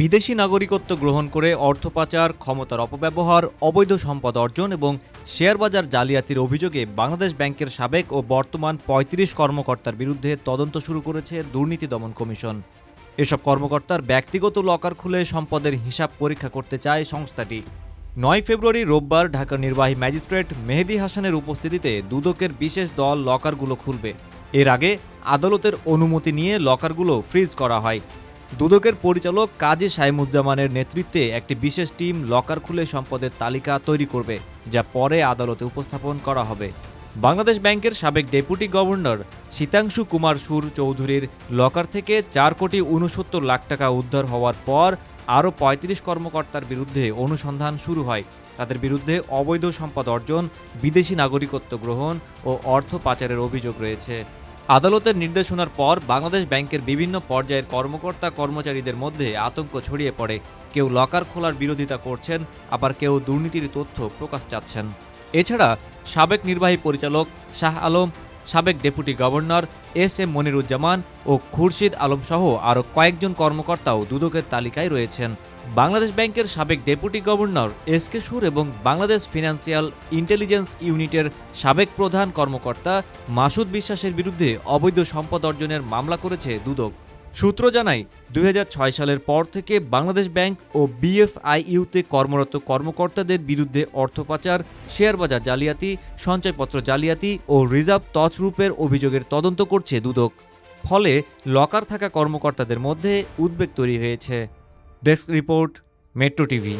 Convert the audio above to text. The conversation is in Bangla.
বিদেশি নাগরিকত্ব গ্রহণ করে অর্থ পাচার, ক্ষমতার অপব্যবহার, অবৈধ সম্পদ অর্জন এবং শেয়ারবাজার জালিয়াতির অভিযোগে বাংলাদেশ ব্যাংকের সাবেক ও বর্তমান ৩৫ কর্মকর্তার বিরুদ্ধে তদন্ত শুরু করেছে দুর্নীতি দমন কমিশন। এসব কর্মকর্তার ব্যক্তিগত লকার খুলে সম্পদের হিসাব পরীক্ষা করতে চায় সংস্থাটি। নয় ফেব্রুয়ারি রোববার ঢাকার নির্বাহী ম্যাজিস্ট্রেট মেহেদি হাসানের উপস্থিতিতে দুদকের বিশেষ দল লকারগুলো খুলবে। এর আগে আদালতের অনুমতি নিয়ে লকারগুলো ফ্রিজ করা হয়। দুদকের পরিচালক কাজী সাইমুজ্জামানের নেতৃত্বে একটি বিশেষ টিম লকার খুলে সম্পদের তালিকা তৈরি করবে, যা পরে আদালতে উপস্থাপন করা হবে। বাংলাদেশ ব্যাংকের সাবেক ডেপুটি গভর্নর শীতাংশু কুমার সুর চৌধুরীর লকার থেকে চার কোটি উনসত্তর লাখ টাকা উদ্ধার হওয়ার পর আরও পঁয়ত্রিশ কর্মকর্তার বিরুদ্ধে অনুসন্ধান শুরু হয়। তাদের বিরুদ্ধে অবৈধ সম্পদ অর্জন, বিদেশি নাগরিকত্ব গ্রহণ ও অর্থ পাচারের অভিযোগ রয়েছে। আদালতের নির্দেশনার পর বাংলাদেশ ব্যাংকের বিভিন্ন পর্যায়ের কর্মকর্তা কর্মচারীদের মধ্যে আতঙ্ক ছড়িয়ে পড়ে। কেউ লকার খোলার বিরোধিতা করছেন, আবার কেউ দুর্নীতির তথ্য প্রকাশ চাচ্ছেন। এছাড়া সাবেক নির্বাহী পরিচালক শাহ আলম সাবেক deputy governor S M Moniruzzaman ও খুরশিদ আলমসহ আরও কয়েকজন কর্মকর্তাও দুদকের তালিকায় রয়েছেন। বাংলাদেশ ব্যাংকের সাবেক ডেপুটি গভর্নর এস কে সুর এবং বাংলাদেশ ফিনান্সিয়াল ইন্টেলিজেন্স ইউনিটের সাবেক প্রধান কর্মকর্তা মাসুদ বিশ্বাসের বিরুদ্ধে অবৈধ সম্পদ অর্জনের মামলা করেছে দুদক। সূত্র জানায়, দুই সালের পর থেকে বাংলাদেশ ব্যাংক ও বিএফআইইউতে কর্মরত কর্মকর্তাদের বিরুদ্ধে অর্থ পাচার শেয়ারবাজার জালিয়াতি, সঞ্চয়পত্র জালিয়াতি ও রিজার্ভ তছরূপের অভিযোগের তদন্ত করছে দুদক। ফলে লকার থাকা কর্মকর্তাদের মধ্যে উদ্বেগ তৈরি হয়েছে। Desk report, metro TV.